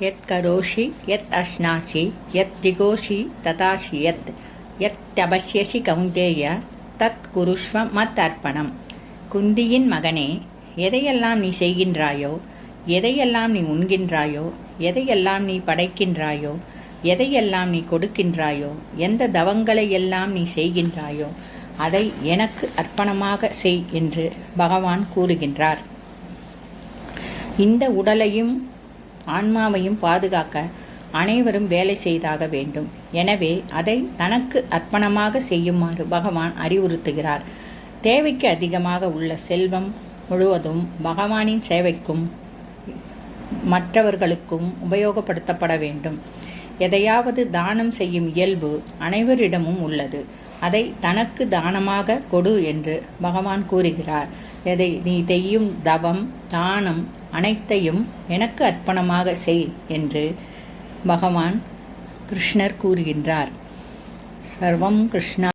யத் கரோஷி யத் அஷ்னாசி யத் திகோஷி ததாஷி யத் யத் தபஷ்யசி கவுந்தேய தத் குருஷ்வ மத் அர்ப்பணம் குந்தியின் மகனே எதையெல்லாம் நீ செய்கின்றாயோ எதையெல்லாம் நீ உண்கின்றாயோ எதையெல்லாம் நீ படைக்கின்றாயோ எதையெல்லாம் நீ கொடுக்கின்றாயோ எந்த தவங்களை எல்லாம் நீ செய்கின்றாயோ அதை எனக்கு அர்ப்பணமாக செய் என்று பகவான் கூறுகின்றார். இந்த உடலையும் ஆன்மாவையும் பாதுகாக்க அனைவரும் வேலை செய்தாக வேண்டும். எனவே அதை தனக்கு அர்ப்பணமாக செய்யுமாறு பகவான் அறிவுறுத்துகிறார். தேவைக்கு அதிகமாக உள்ள செல்வம் முழுவதும் பகவானின் சேவைக்கும் மற்றவர்களுக்கும் உபயோகப்படுத்தப்பட வேண்டும். எதையாவது தானம் செய்யும் இயல்பு அனைவரிடமும் உள்ளது. அதை தனக்கு தானமாக கொடு என்று பகவான் கூறுகிறார். எதை நீ செய்யும் தவம் தானம் அனைத்தையும் எனக்கு அர்ப்பணமாக செய் என்று பகவான் கிருஷ்ணர் கூறுகின்றார். சர்வம் கிருஷ்ணா